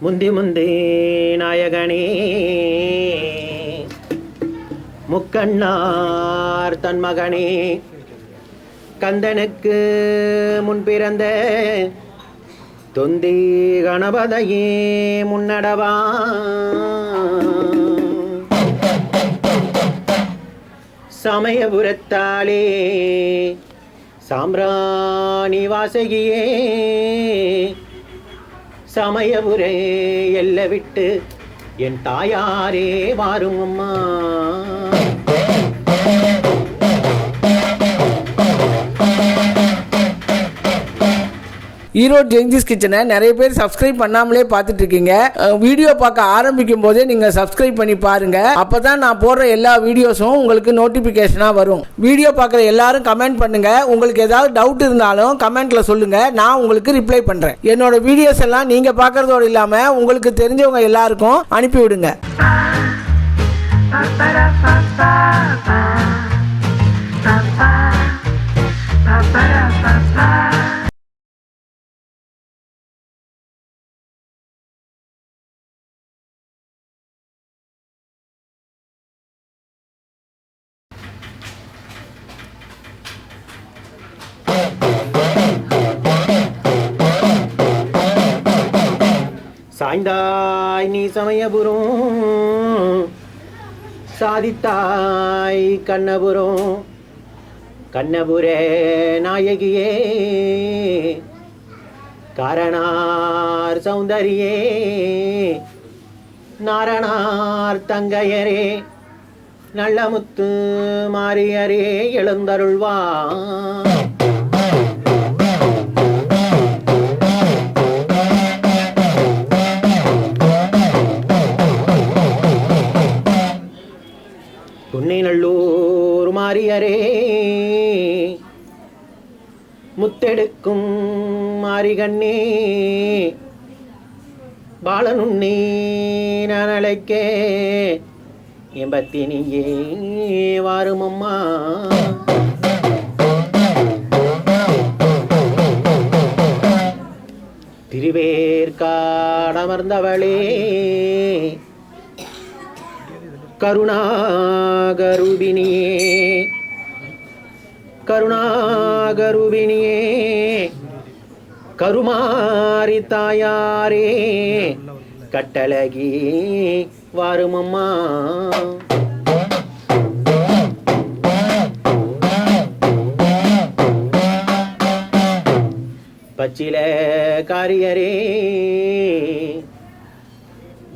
முந்தி முந்தி நாயகனே முக்கண்ணார் தன் மகனே கந்தனுக்கு முன் பிறந்த தொந்தி கணபதையே முன்னடவா. சமயபுரத்தாலே சாம்பிராணி வாசகியே சமயபுரே எல்ல விட்டு என் தாயாரே வாரும் அம்மா ஈரோடு ஜெயந்திஸ் கிச்சனை நிறைய பேர் சப்ஸ்கிரைப் பண்ணாமலே பார்த்துட்டு இருக்கீங்க வீடியோ பார்க்க ஆரம்பிக்கும் போதே நீங்க சப்ஸ்கிரைப் பண்ணி பாருங்க. அப்பதான் நான் போடுற எல்லா வீடியோஸும் உங்களுக்கு நோட்டிபிகேஷனா வரும். வீடியோ பார்க்குற எல்லாரும் கமெண்ட் பண்ணுங்க. உங்களுக்கு ஏதாவது டவுட் இருந்தாலும் கமெண்ட்ல சொல்லுங்க. நான் உங்களுக்கு ரிப்ளை பண்றேன். என்னோட வீடியோஸ் எல்லாம் நீங்க பார்க்கறதோடு இல்லாம உங்களுக்கு தெரிஞ்சவங்க எல்லாருக்கும் அனுப்பி விடுங்க சாய்ந்தாய் நீ சமயபுரம். சாதித்தாய் கண்ணபுரம். கண்ணபுரே நாயகியே. காரணார் சௌந்தரியே. நாரணார் தங்கையரே. நல்லமுத்து மாரியரே எழுந்தருள்வா பொன்னை நல்லூர் மாரியரே. முத்தெடுக்கும் மாரிகண்ணே. பாலனுண்ணே நான் அழைக்க. எம்பத்தினியே வாருமம்மா. திருவேற்காடமர்ந்தவளே. கருணாகருபிணியே. கருணாகருபிணியே. கருமாரி தாயாரே. கட்டழகி வாருமம்மா. பச்சில காரியரே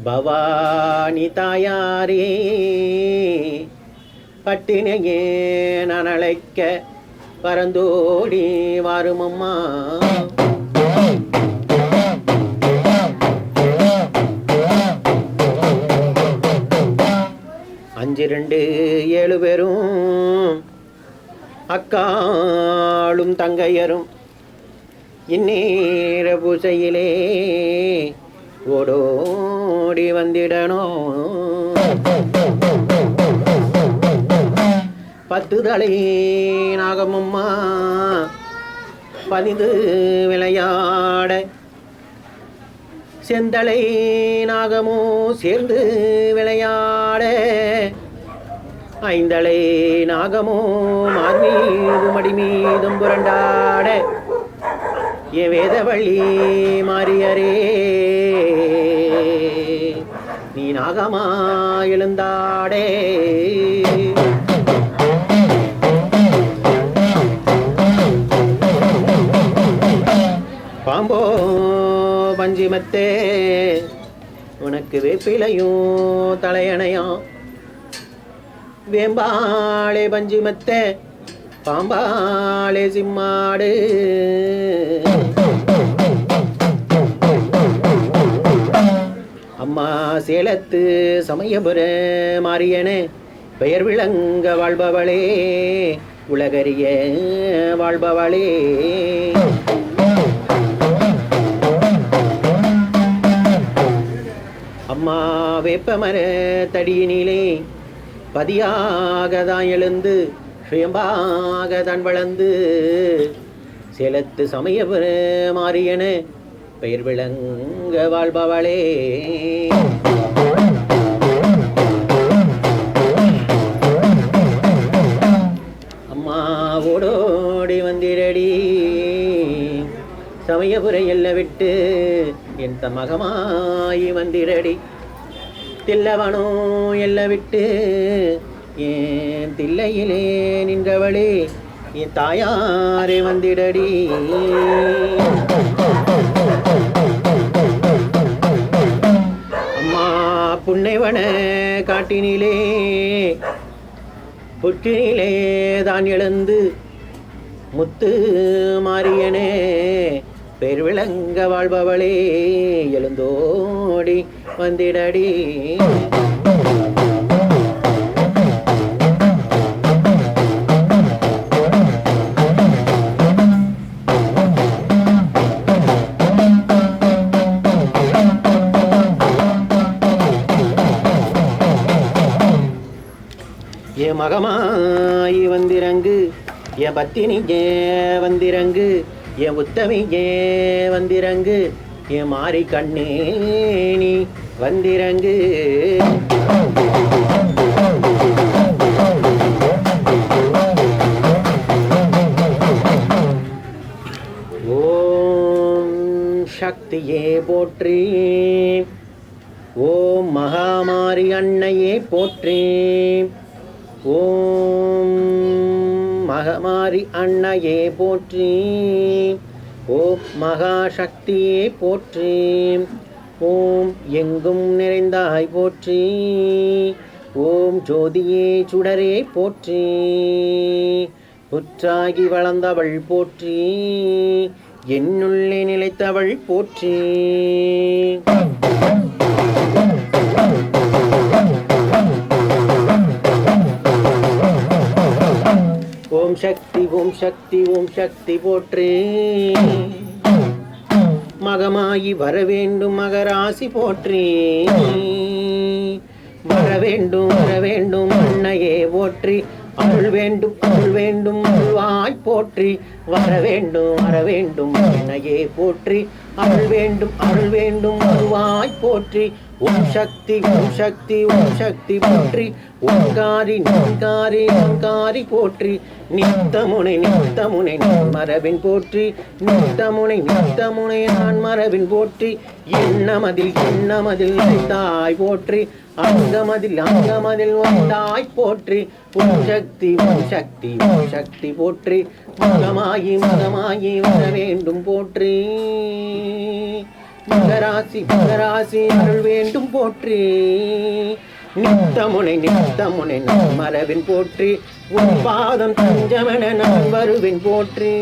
பவானி தாயாரே பட்டினையே நான் அழைக்க பரந்தோடி வாருமம்மா. அஞ்சு ரெண்டு ஏழு பேரும் அக்காளும் தங்கையரும் இந்நேர பூசையிலே ஓடோடி வந்திடணும் பத்து தலை நாகமம்மா பதிந்து விளையாட. செந்தலை நாகமோ சேர்ந்து விளையாட. ஐந்தலை நாகமோ மார் மீதும் மீதும் புரண்டாட. என் வேதவழி மாறியரே நாகமா எழுந்தாடே. பாம்போ பஞ்சிமத்தே உனக்கு வேப்பிலையும் தலையணையும். வேம்பாளே பஞ்சிமத்தே பாம்பாளே சிம்மாடு. அம்மா சேலத்து சமயபுர மாரியனே பெயர் விளங்க வாழ்பவளே உலகறிய வாழ்பவளே. அம்மா வேப்பமர தடியினிலே பதியாக தான் எழுந்து சுயம்பாக தான் வளர்ந்து சேலத்து சமயபுர மாரியன பெயர் விளங்க வாழ்பவளே. அம்மா ஓடோடி வந்திரடி. சமயபுரை எல்ல விட்டு என் மகமாயி வந்திரடி. தில்லவனோ எல்ல விட்டு ஏன் தில்லையிலே நின்றவளே என் தாயாரே வந்திடடி புன்னைவன காட்டினிலே புற்றினிலே தான் எழுந்து முத்து மாரியனே பெருவிளங்க வாழ்பவளே எழுந்தோடி வந்திடடி. மகமாயி வந்திறங்கு. என் பத்தினி ஏ வந்திறங்கு. என் உத்தமி ஏ வந்திறங்கு. என் மாறி கண்ணே நீ வந்திரங்கு ஓம் சக்தியே போற்றி. ஓம் மகாமாரி அன்னையே போற்றி. ஓம் மகமாரி அன்னையே போற்றி. ஓம் மகாசக்தியே போற்றி. ஓம் எங்கும் நிறைந்தாய் போற்றி. ஓம் ஜோதியே சுடரே போற்றி. புற்றாகி வளர்ந்தவள் போற்றி. என்னுள்ளே நிலைத்தவள் போற்றி. ஓம் சக்தி ஓம் சக்தி ஓம் சக்தி போற்றி. மகமாயி வர வேண்டும் மகராசி போற்றி. வர வேண்டும் வர வேண்டும் அன்னையே போற்றி. அருள் வேண்டும் அருள் வேண்டும் அருள்வாய் போற்றி. வர வேண்டும் வர வேண்டும் என்னையே போற்றி. அருள் வேண்டும் அருள் வேண்டும் அருள்வாய் போற்றி. ஓம் சக்தி ஓம் சக்தி ஓம் சக்தி போற்றி. ஓங்காரி ஓங்காரி ஓங்காரி போற்றி. நித்தமுனை நித்தமுனை நான் மரபின் போற்றி. நித்தமுனை நித்தமுனை நான் மரபின் போற்றி. எண்ணமதில் எண்ணமதில் தாய் போற்றி. அங்கமதில் அங்கமதில் வந்தாய் போற்றி. உன் சக்தி உன் சக்தி உன் சக்தி போற்றி. மகமாயி மகமாயி வர வேண்டும் போற்றி. மகராசி மகராசி அருள் வேண்டும் போற்றி. நித்தமுனை நித்தமுனை நான் மரபின் போற்றி. உன் பாதம் தஞ்சமென நான் வருவின் போற்றி.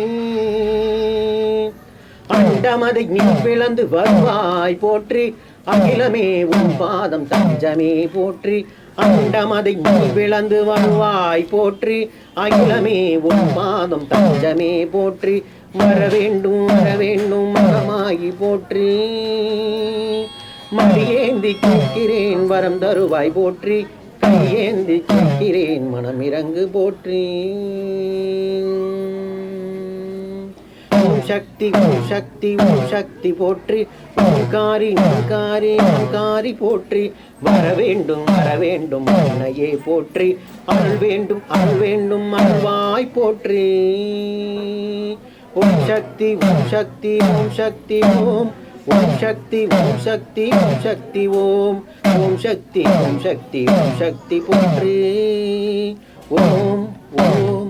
அண்டமதை நீ பிளந்து வருவாய் போற்றி. அகிலமே உன் பாதம் தஞ்சமே போற்றி அண்டமதை நீ பிளந்து வருவாய் போற்றி அகிலமே உன் பாதம் தஞ்சமே போற்றி வர வேண்டும் வர வேண்டும் மகமாகி போற்றி. மடியேந்தி கேட்கிறேன் வரம் தருவாய் போற்றி கையேந்தி கேட்கிறேன் மனம் இறங்கு போற்றி. சக்தி ஓம் சக்தி ஓம் சக்தி போற்றி. ஓங்காரி ஓங்காரி ஓங்காரி போற்றி. வர வேண்டும் வர வேண்டும் அன்னையே போற்றி. அருள் வேண்டும் அருள் வேண்டும் அருள்வாய் போற்றி. ஓம் சக்தி ஓம் சக்தி ஓம் சக்தி ஓம். ஓம் சக்தி ஓம் சக்தி ஓம் சக்தி ஓம். ஓம் சக்தி ஓம் சக்தி ஓம் சக்தி போற்றி. ஓம் ஓம் ஓம்.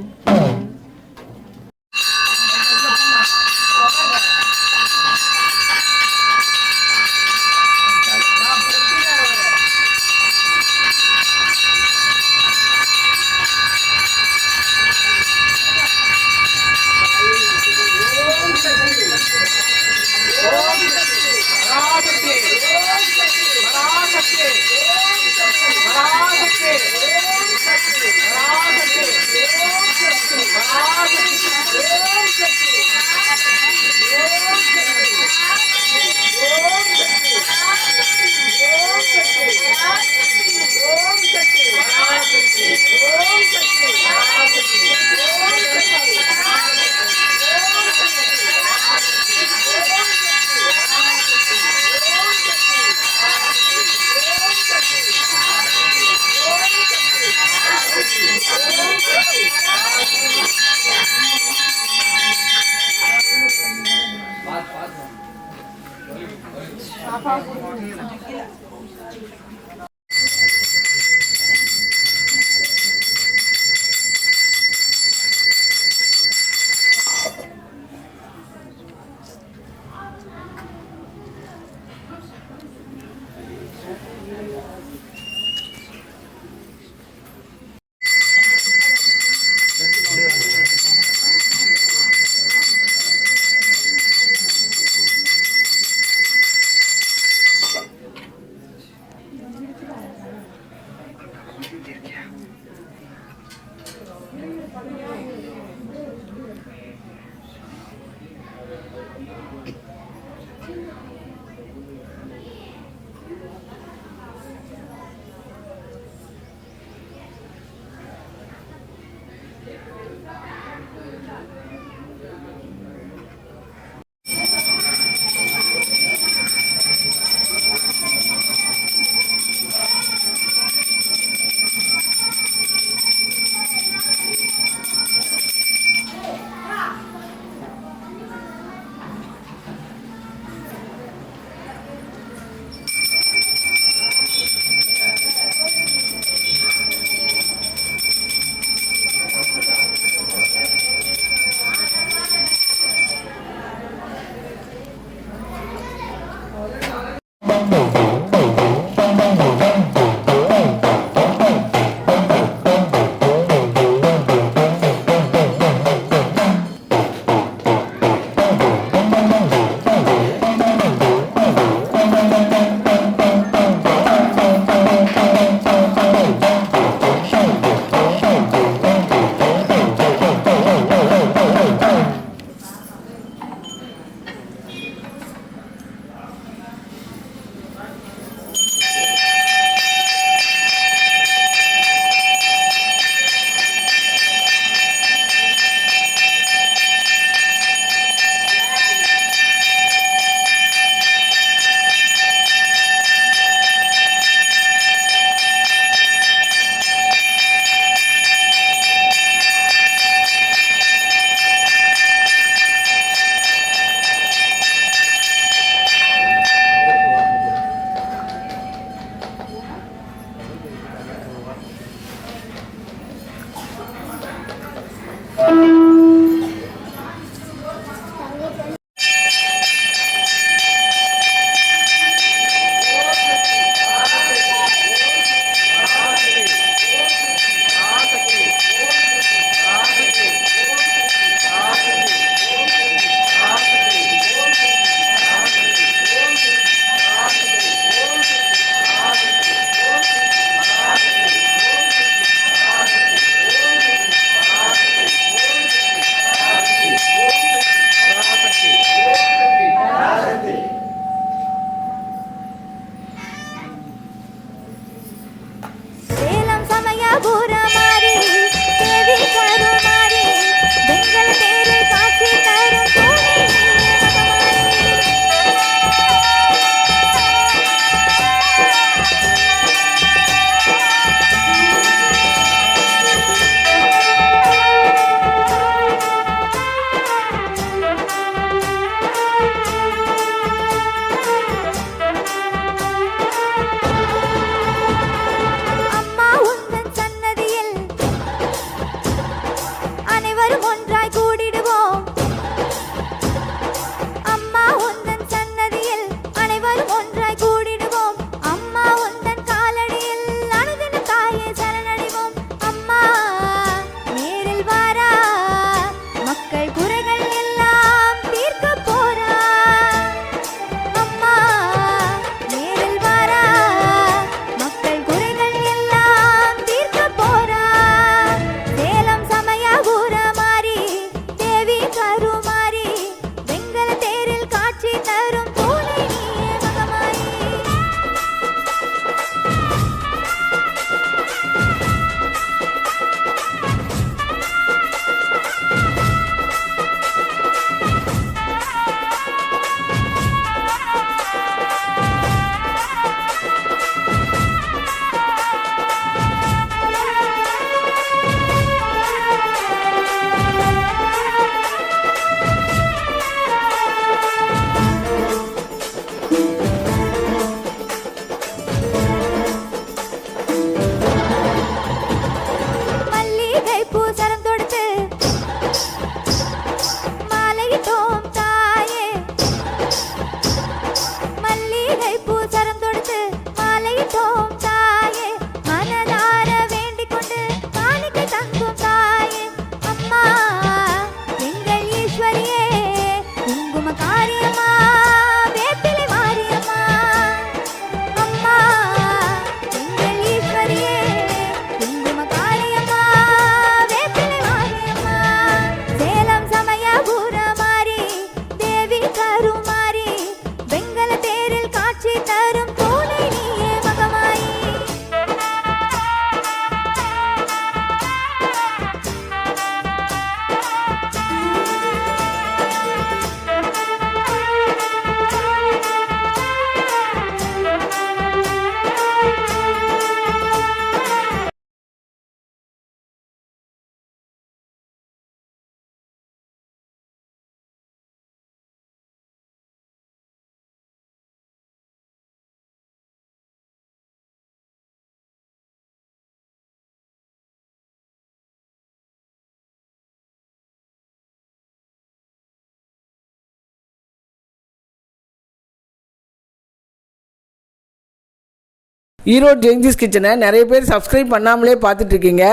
ஈரோடு ஜெயின்ஜிஸ் கிச்சனை நிறைய பேர் சப்ஸ்கிரைப் பண்ணாமலே பார்த்துட்டு இருக்கீங்க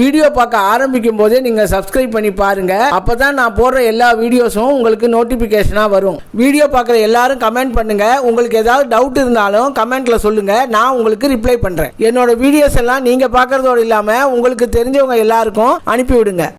வீடியோ பார்க்க ஆரம்பிக்கும் போதே நீங்க சப்ஸ்கிரைப் பண்ணி பாருங்க. அப்பதான் நான் போடுற எல்லா வீடியோஸும் உங்களுக்கு நோட்டிபிகேஷனா வரும். வீடியோ பார்க்குற எல்லாரும் கமெண்ட் பண்ணுங்க. உங்களுக்கு ஏதாவது டவுட் இருந்தாலும் கமெண்ட்ல சொல்லுங்க. நான் உங்களுக்கு ரிப்ளை பண்றேன். என்னோட வீடியோஸ் எல்லாம் நீங்க பாக்குறதோடு இல்லாம உங்களுக்கு தெரிஞ்சவங்க எல்லாருக்கும் அனுப்பிவிடுங்க.